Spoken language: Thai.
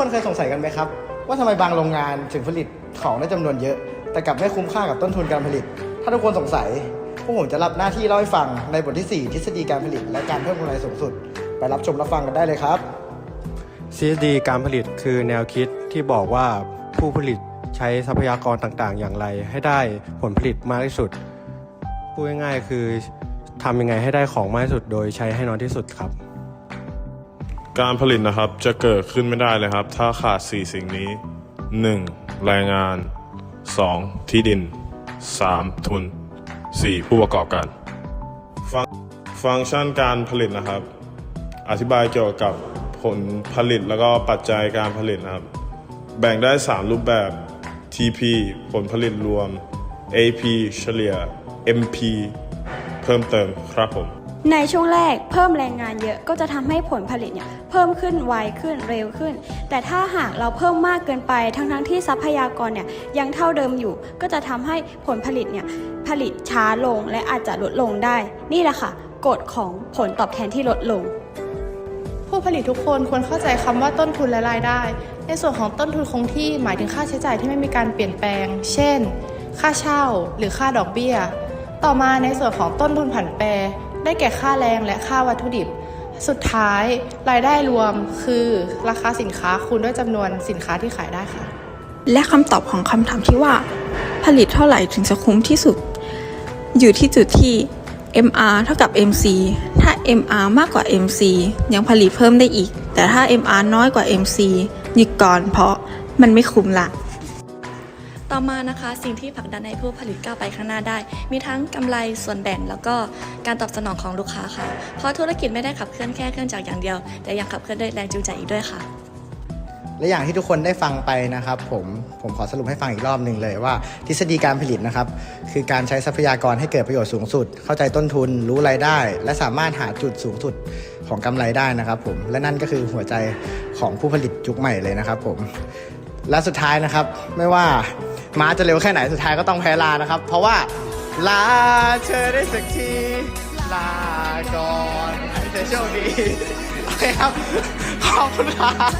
คนเคยสงสัยกันไหมครับ ว่าทำไมบางโรงงานถึงผลิตของได้จำนวนเยอะ แต่กลับไม่คุ้มค่ากับต้นทุนการผลิต ถ้าทุกคนสงสัยพวกผมจะรับหน้าที่เล่าให้ฟังในบทที่ 4 ทฤษฎีการผลิต และการเพิ่มกำไรสูงสุด ไปรับชมรับฟังกันได้เลยครับ CSD การผลิตคือแนวคิดที่บอกว่าผู้ผลิตใช้ทรัพยากรต่างๆ อย่างไร ให้ได้ผลผลิตมากที่สุดพูดง่ายๆคือทำยังไงให้ได้ของมากที่สุดโดยใช้ให้น้อยที่สุดครับ การผลิตนะครับจะเกิดขึ้นไม่ได้เลยครับ ถ้าขาด 4 สิ่งนี้ 1. แรงงาน 2. ที่ดิน 3. ทุน 4. ผู้ประกอบการฟังฟังก์ชันการผลิตนะครับ อธิบายเกี่ยวกับผลผลิตแล้วก็ปัจจัยการผลิตนะครับ แบ่งได้ 3 รูปแบบ TP ผลผลิตรวม AP เฉลี่ย MP เพิ่มเติมครับผม ในช่วงแรกเพิ่มแรงงานเยอะก็จะทำให้ผลผลิตเนี่ยเพิ่มขึ้นไวขึ้นเร็วขึ้น แต่ถ้าหากเราเพิ่มมากเกินไปทั้งทั้งๆที่ทรัพยากรเนี่ยยังเท่าเดิมอยู่ ก็จะทำให้ผลผลิตเนี่ยผลิตช้าลงและอาจจะลดลงได้ นี่แหละค่ะกฎของผลตอบแทนที่ลดลง ผู้ผลิตทุกคนควรเข้าใจคำว่าต้นทุนและรายได้ ในส่วนของต้นทุนคงที่หมายถึงค่าใช้จ่ายที่ไม่มีการเปลี่ยนแปลง เช่น ค่าเช่า หรือค่าดอกเบี้ย ต่อมาในส่วนของต้นทุนผันแปร ได้แก่ค่าแรงและค่าวัตถุดิบ สุดท้ายรายได้รวมคือราคาสินค้าคูณด้วยจำนวนสินค้าที่ขายได้ค่ะ และคำตอบของคำถามที่ว่า ผลิตเท่าไหร่ถึงจะคุ้มที่สุด อยู่ที่จุดที่ MR เท่ากับ MC ถ้า MR มากกว่า MC ยังผลิตเพิ่มได้อีก แต่ถ้า MR น้อยกว่า MC หยุดก่อนเพราะมันไม่คุ้มละ ต่อมานะคะสิ่งที่ผลักดันให้ผู้ผลิตก้าวไปข้างหน้าได้ มีทั้งกำไรส่วนแบ่งแล้วก็การตอบสนองของลูกค้าค่ะ เพราะธุรกิจไม่ได้ขับเคลื่อนแค่เครื่องจักรอย่างเดียว แต่ยังขับเคลื่อนด้วยแรงจูงใจอีกด้วยค่ะและอย่างที่ทุกคนได้ฟังไปนะครับผมผมขอสรุปให้ฟังอีกรอบหนึ่งเลยว่า ทฤษฎีการผลิตนะครับ คือการใช้ทรัพยากรให้เกิดประโยชน์สูงสุด เข้าใจต้นทุน รู้รายได้ และสามารถหาจุดสูงสุดของกำไรได้นะครับผมและนั่นก็คือหัวใจของผู้ผลิตยุคใหม่เลยนะครับผมและสุดท้ายนะครับไม่ว่า ม้าจะเร็วแค่ไหนสุดท้ายก็ต้องแพ้ลานะครับ เพราะว่าลาเธอได้สักทีลาก่อนให้เธอโชคดีโอเคครับขอบคุณครับ